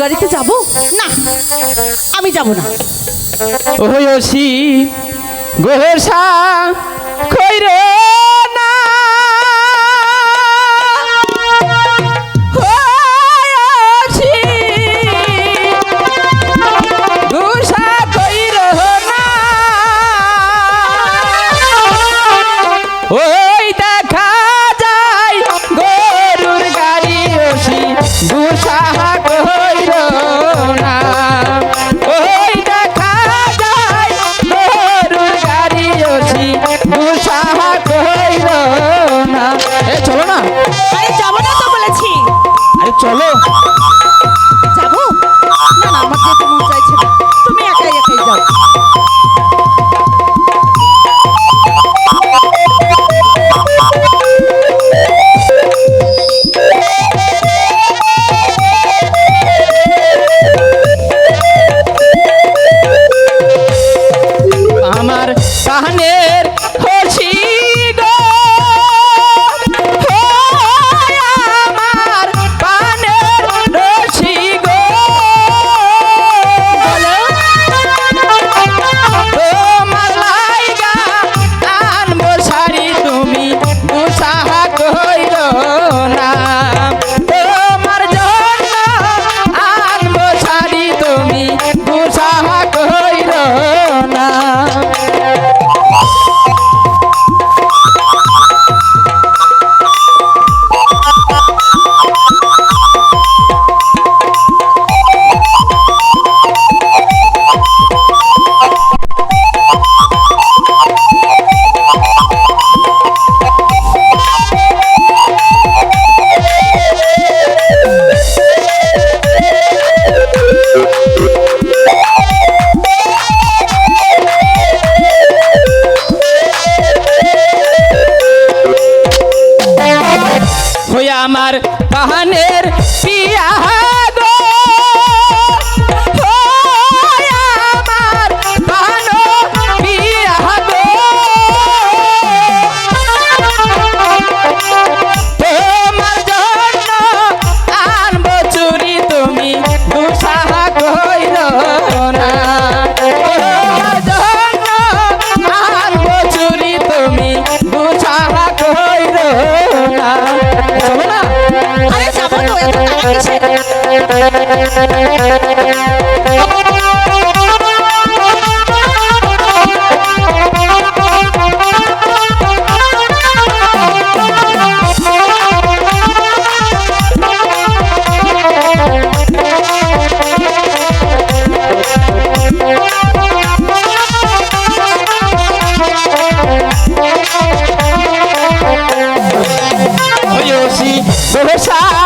গাড়িতে যাব? না আমি যাব না। ওই অসি গোসা খই করো চলো না। আরে যাব না তো বলেছি। আরে চলো। আমার বাহানের পিয়া Rosa.